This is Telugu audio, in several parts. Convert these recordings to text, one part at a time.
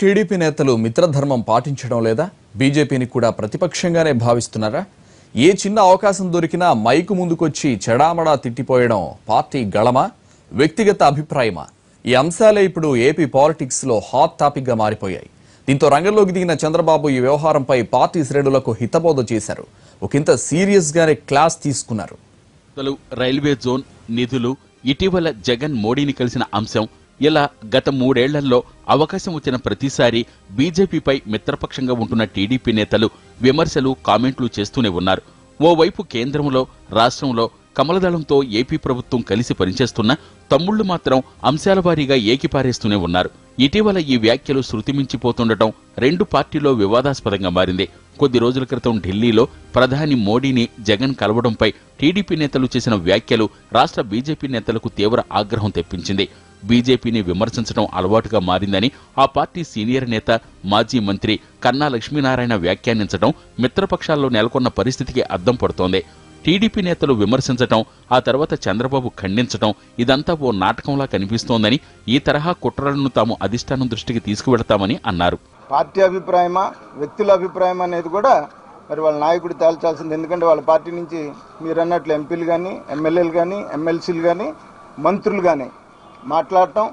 టీడీపీ నేతలు మిత్రధర్మం పాటించడం లేదా? బీజేపీని కూడా ప్రతిపక్షంగానే భావిస్తున్నారా? ఏ చిన్న అవకాశం దొరికినా మైకు ముందుకొచ్చి చెడామడా తిట్టిపోయడం పార్టీ గళమా? వ్యక్తిగత అభిప్రాయమా? ఈ అంశాలే ఇప్పుడు ఏపీ పాలిటిక్స్లో హాట్ టాపిక్గా మారిపోయాయి. దీంతో రంగంలోకి దిగిన చంద్రబాబు ఈ వ్యవహారంపై పార్టీ శ్రేణులకు హితబోధ చేశారు. ఒకంత సీరియస్ గానే క్లాస్ తీసుకున్నారు. రైల్వే జోన్ నిధులు ఇటీవల జగన్ మోడీని కలిసిన అంశం ఇలా గత మూడేళ్ళలో అవకాశం వచ్చిన ప్రతిసారి బీజేపీపై మిత్రపక్షంగా ఉంటున్న టీడీపీ నేతలు విమర్శలు కామెంట్లు చేస్తూనే ఉన్నారు. ఓవైపు కేంద్రంలో రాష్ట్రంలో కమలదళంతో ఏపీ ప్రభుత్వం కలిసి పనిచేస్తున్న తమ్ముళ్ళు మాత్రం అంశాల వారీగా ఏకిపారేస్తూనే ఉన్నారు. ఇటీవల ఈ వ్యాఖ్యలు శృతిమించిపోతుండటం రెండు పార్టీలో వివాదాస్పదంగా మారింది. కొద్ది రోజుల క్రితం ఢిల్లీలో ప్రధాని మోడీని జగన్ కలవడంపై టీడీపీ నేతలు చేసిన వ్యాఖ్యలు రాష్ట్ర బీజేపీ నేతలకు తీవ్ర ఆగ్రహం తెప్పించింది. బీజేపీని విమర్శించడం అలవాటుగా మారిందని ఆ పార్టీ సీనియర్ నేత మాజీ మంత్రి కన్నా లక్ష్మీనారాయణ వ్యాఖ్యానించడం మిత్రపక్షాల్లో నెలకొన్న పరిస్థితికి అద్దం పడుతోంది. టీడీపీ నేతలు విమర్శించటం ఆ తర్వాత చంద్రబాబు ఖండించటం ఇదంతా ఓ నాటకంలా కనిపిస్తోందని ఈ తరహా కుట్రలను తాము అధిష్టానం దృష్టికి తీసుకువెడతామని అన్నారు. పార్టీ అభిప్రాయమా వ్యక్తుల అభిప్రాయం అనేది కూడా మరి వాళ్ళ నాయకుడు తేల్చాల్సింది. ఎందుకంటే వాళ్ళ పార్టీ నుంచి మీరు అన్నట్లు ఎంపీలు కానీ ఎమ్మెల్యేలు కానీ ఎమ్మెల్సీలు కానీ మంత్రులు కానీ మాట్లాడటం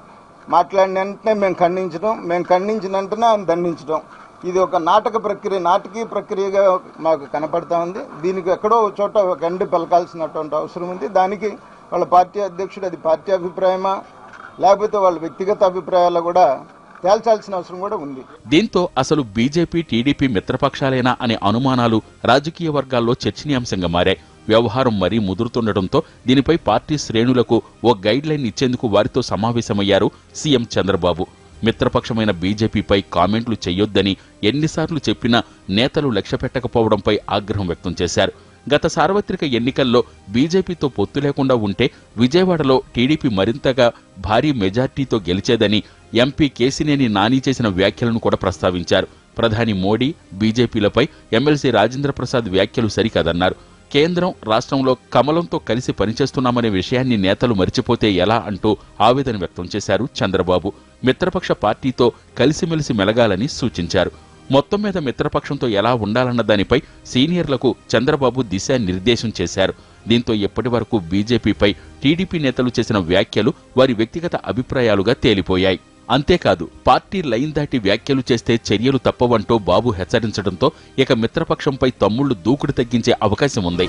మాట్లాడిన వెంటనే మేము ఖండించడం మేము ఖండించిన వెంటనే ఆయన దండించడం ఇది ఒక నాటక ప్రక్రియ నాటకీయ ప్రక్రియగా మాకు కనపడతా ఉంది. దీనికి ఎక్కడో ఒక చోట ఒక ఎండు పలకాల్సినటువంటి అవసరం ఉంది. దానికి వాళ్ళ పార్టీ అధ్యక్షుడు అది పార్టీ అభిప్రాయమా? లేకపోతే వాళ్ళ వ్యక్తిగత అభిప్రాయాలు కూడా తేల్చాల్సిన అవసరం కూడా ఉంది. దీంతో అసలు బీజేపీ టీడీపీ మిత్రపక్షాలేనా అనే అనుమానాలు రాజకీయ వర్గాల్లో చర్చనీయాంశంగా మారాయి. వ్యవహారం మరీ ముదురుతుండటంతో దీనిపై పార్టీ శ్రేణులకు ఓ గైడ్ లైన్ ఇచ్చేందుకు వారితో సమావేశమయ్యారు సీఎం చంద్రబాబు. మిత్రపక్షమైన బీజేపీపై కామెంట్లు చేయొద్దని ఎన్నిసార్లు చెప్పినా నేతలు లక్ష్యపెట్టకపోవడంపై ఆగ్రహం వ్యక్తం చేశారు. గత సార్వత్రిక ఎన్నికల్లో బీజేపీతో పొత్తు లేకుండా ఉంటే విజయవాడలో టీడీపీ మరింతగా భారీ మెజార్టీతో గెలిచేదని ఎంపీ కేసినేని నాని చేసిన వ్యాఖ్యలను కూడా ప్రస్తావించారు. ప్రధాని మోడీ బీజేపీలపై ఎమ్మెల్సీ రాజేంద్ర ప్రసాద్ వ్యాఖ్యలు సరికాదన్నారు. కేంద్రం రాష్ట్రంలో కమలంతో కలిసి పనిచేస్తున్నామనే విషయాన్ని నేతలు మరిచిపోతే ఎలా అంటూ ఆవేదన వ్యక్తం చేశారు చంద్రబాబు. మిత్రపక్ష పార్టీతో కలిసిమెలిసి మెలగాలని సూచించారు. మొత్తం మీద మిత్రపక్షంతో ఎలా ఉండాలన్న దానిపై సీనియర్లకు చంద్రబాబు దిశానిర్దేశం చేశారు. దీంతో ఇప్పటి వరకు బీజేపీపై టీడీపీ నేతలు చేసిన వ్యాఖ్యలు వారి వ్యక్తిగత అభిప్రాయాలుగా తేలిపోయాయి. అంతేకాదు పార్టీ లైన్ దాటి వ్యాఖ్యలు చేస్తే చర్యలు తప్పవంటూ బాబు హెచ్చరించడంతో ఇక మిత్రపక్షంపై తమ్ముళ్ళు దూకుడు తగ్గించే అవకాశం ఉంది